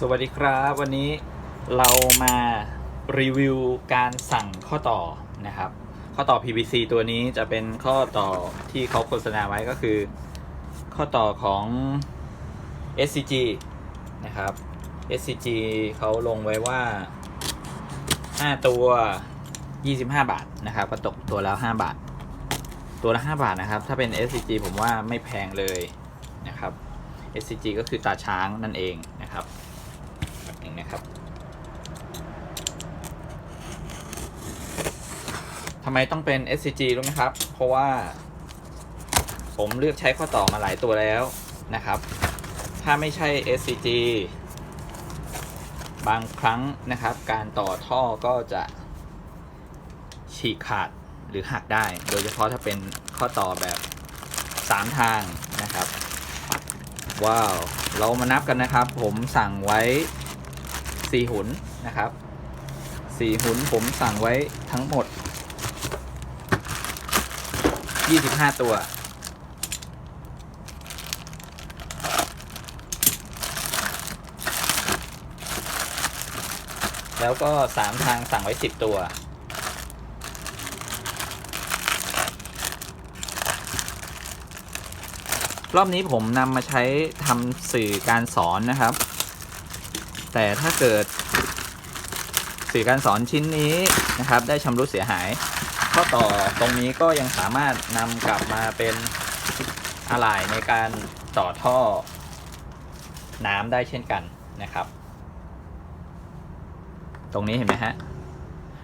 สวัสดีครับวันนี้เรามารีวิวการสั่งข้อต่อนะครับ ข้อต่อ PVC ตัวนี้จะเป็นข้อต่อที่เขาโฆษณาไว้ก็คือ ข้อต่อของ SCG นะครับ SCG เขาลงไว้ว่า 5 ตัว 25 บาทนะครับ ก็ตกตัวแล้ว 5 บาท ตัวละ 5 บาทนะครับ ถ้าเป็น SCG ผมว่าไม่แพงเลยนะครับ SCG ก็คือตาช้างนั่นเองนะครับแบบ นะครับทำไมต้องเป็น SCG รู้ไหมครับ เพราะว่า ผมเลือกใช้ข้อต่อมาหลายตัวแล้วนะครับ ถ้าไม่ใช่ SCG บางครั้งนะครับ การต่อท่อก็จะฉีกขาดหรือหักได้ โดยเฉพาะถ้าเป็นข้อต่อแบบ 3 ทางนะครับ ว้าว เรามานับกันนะครับ ผมสั่งไว้ 4หุนนะครับ4หุนผมสั่งไว้ทั้งหมด25ตัว แล้วก็3ทางสั่งไว้10ตัวรอบนี้ผมนำมาใช้ทำสื่อการสอนนะครับ แต่ถ้าเกิดสื่อการสอนชิ้นนี้นะครับ ได้ชำรุดเสียหาย ข้อต่อตรงนี้ก็ยังสามารถนำกลับมาเป็นอะไหล่ในการต่อท่อน้ำได้เช่นกันนะครับ ตรงนี้เห็นไหมฮะ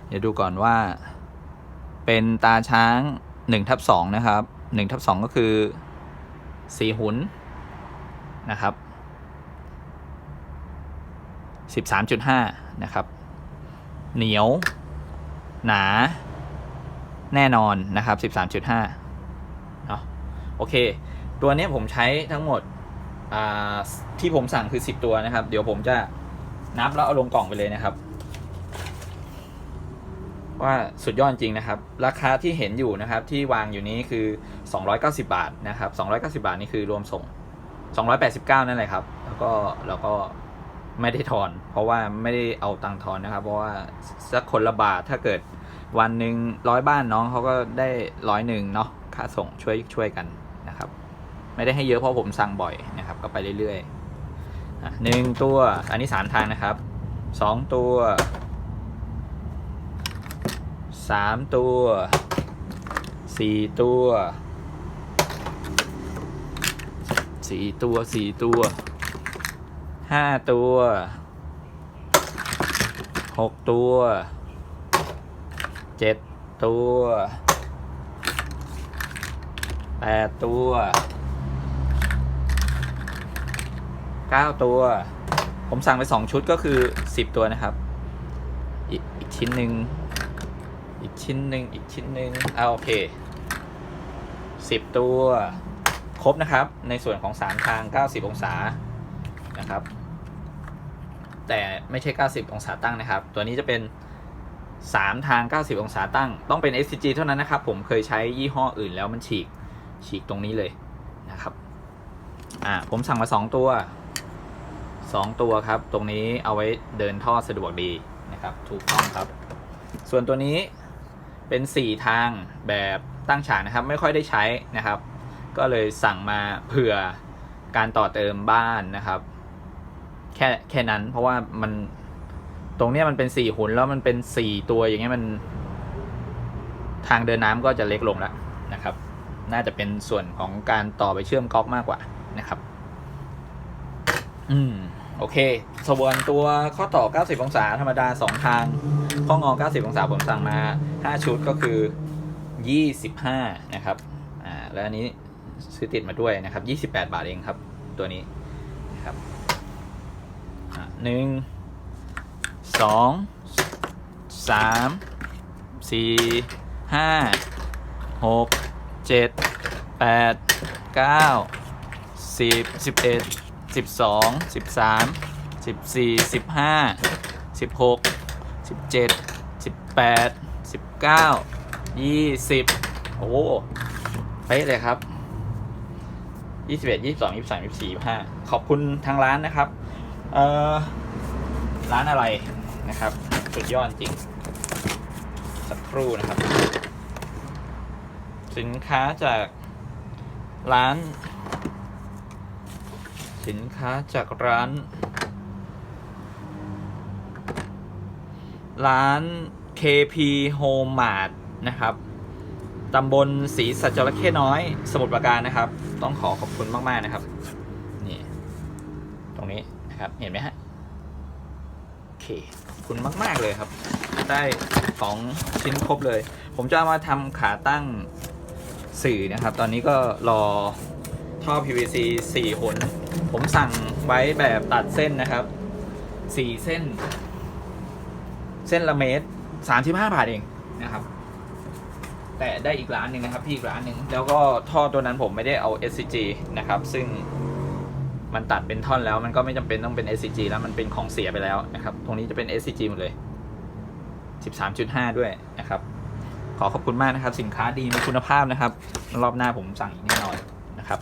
เดี๋ยวดูก่อนว่า เป็นตาช้าง1ทับ2นะครับ1ทับ2ก็คือสีหุนนะครับ สิบสามจุดห้านะครับ เหนียว หนา แน่นอนนะครับสิบสามจุดห้าเนาะโอเค ตัวนี้ผมใช้ทั้งหมดที่ผมสั่งคือสิบตัวนะครับ เดี๋ยวผมจะนับแล้วเอาลงกล่องไปเลยนะครับ ว่าสุดยอดจริงนะครับ ราคาที่เห็นอยู่นะครับที่วางอยู่นี้คือ 290 บาทนะครับ 290 บาทนี่คือรวมส่ง 289 นั่นแหละครับ แล้วก็แล้วก็ ไม่ได้ทอน เพราะว่าไม่ได้เอาตังค์ทอนนะครับ เพราะว่าสักคนละบาทถ้าเกิดวันหนึ่งร้อยบ้านน้องเขาก็ได้ร้อยหนึ่งเนาะค่าส่งช่วยช่วยกันนะครับ ไม่ได้ให้เยอะเพราะผมสั่งบ่อยนะครับ ก็ไปเรื่อยๆหนึ่งตัวอันนี้สามทางนะครับสองตัวสามตัวสี่ตัวสี่ตัวสี่ตัว ห้าตัวหกตัวเจ็ดตัวแปดตัวเก้าตัว ผมสั่งไปสองชุดก็คือสิบตัวนะครับอีกอีกชิ้นหนึ่งอีกชิ้นหนึ่งอีกชิ้นหนึ่งเอาโอเคสิบตัว ครบนะครับ ในส่วนของสามทาง90องศานะครับ แต่ไม่ใช่ 90 องศาตั้งนะครับ ตัวนี้จะเป็น 3 ทาง 90 องศาตั้ง ต้องเป็น SCG เท่านั้นนะครับ ผมเคยใช้ยี่ห้ออื่นแล้วมันฉีก ฉีกตรงนี้เลยนะครับ อ่า ผมสั่งมา 2 ตัว 2 ตัวครับ ตรงนี้เอาไว้เดินท่อสะดวกดีนะครับ ถูกต้องครับ ส่วนตัวนี้เป็น 4 ทางแบบตั้งฉากนะครับ ไม่ค่อยได้ใช้นะครับ ก็เลยสั่งมาเผื่อการต่อเติมบ้านนะครับ แค่แค่นั้น เพราะว่ามันตรงเนี้ยมันเป็นสี่หุนแล้วมันเป็นสี่ตัวอย่างเงี้ยมัน ทางเดินน้ำก็จะเล็กลงแล้วนะครับ น่าจะเป็นส่วนของการต่อไปเชื่อมก๊อกมากกว่านะครับ อืมโอเคส่วนตัวข้อต่อ 90 องศาธรรมดา 2 ทาง ข้องอ 90 องศาผมสั่งมา 5 ชุดก็คือ 25 นะครับ อ่า แล้วอันนี้ซื้อติดมาด้วยนะครับ 28 บาทเองครับ ตัวนี้นะครับ หนึ่งสองสามสี่ห้าหกเจ็ดแปดเก้าสิบสิบเอ็ดสิบสองสิบสามสิบสี่สิบห้าสิบหกสิบเจ็ดสิบแปดสิบเก้ายี่สิบโอ้โหเป๊ะเลยครับยี่สิบเอ็ดยี่สิบสองยี่สิบสามยี่สิบสี่ยี่สิบห้าขอบคุณทางร้านนะครับ เออร้านอะไรนะครับ สุดยอดจริง สักครู่นะครับ สินค้าจากร้าน สินค้าจากร้าน ร้าน KP Home Mart นะครับตำบลศรีสัจจระเข้น้อย สมุทรปราการนะครับ ต้องขอขอบคุณมาก ๆ นะครับ รงนี้นะครับเห็นไหมฮะโอเคขอบคุณมาก ๆ เลยครับ ได้ของชิ้นครบเลย ผมจะามาทำขาตั้งสื่อนะครับ ตอนนี้ก็รอท่อ PVC 4หนผมสั่งไว้แบบตัดเส้นนะครับ4เส้น เส้นละเมตร35 บาทเองนะครับ แต่ได้อีกร้านหนึ่งนะครับ พี่อีกร้านหนึ่งแล้วก็ท่อตัวนั้นผมไม่ได้เอา SCG นะครับ ซึ่ง มันตัดเป็นท่อนแล้วมันก็ไม่จำเป็นต้องเป็น SCG แล้วมันเป็นของเสียไปแล้วนะครับ ตรงนี้จะเป็น SCG หมดเลย 13.5 ด้วยนะครับ ขอขอบคุณมากนะครับ สินค้าดีมีคุณภาพนะครับ รอบหน้าผมสั่งอีกแน่นอนนะครับ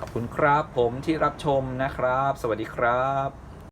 ขอบคุณครับผมที่รับชมนะครับ สวัสดีครับ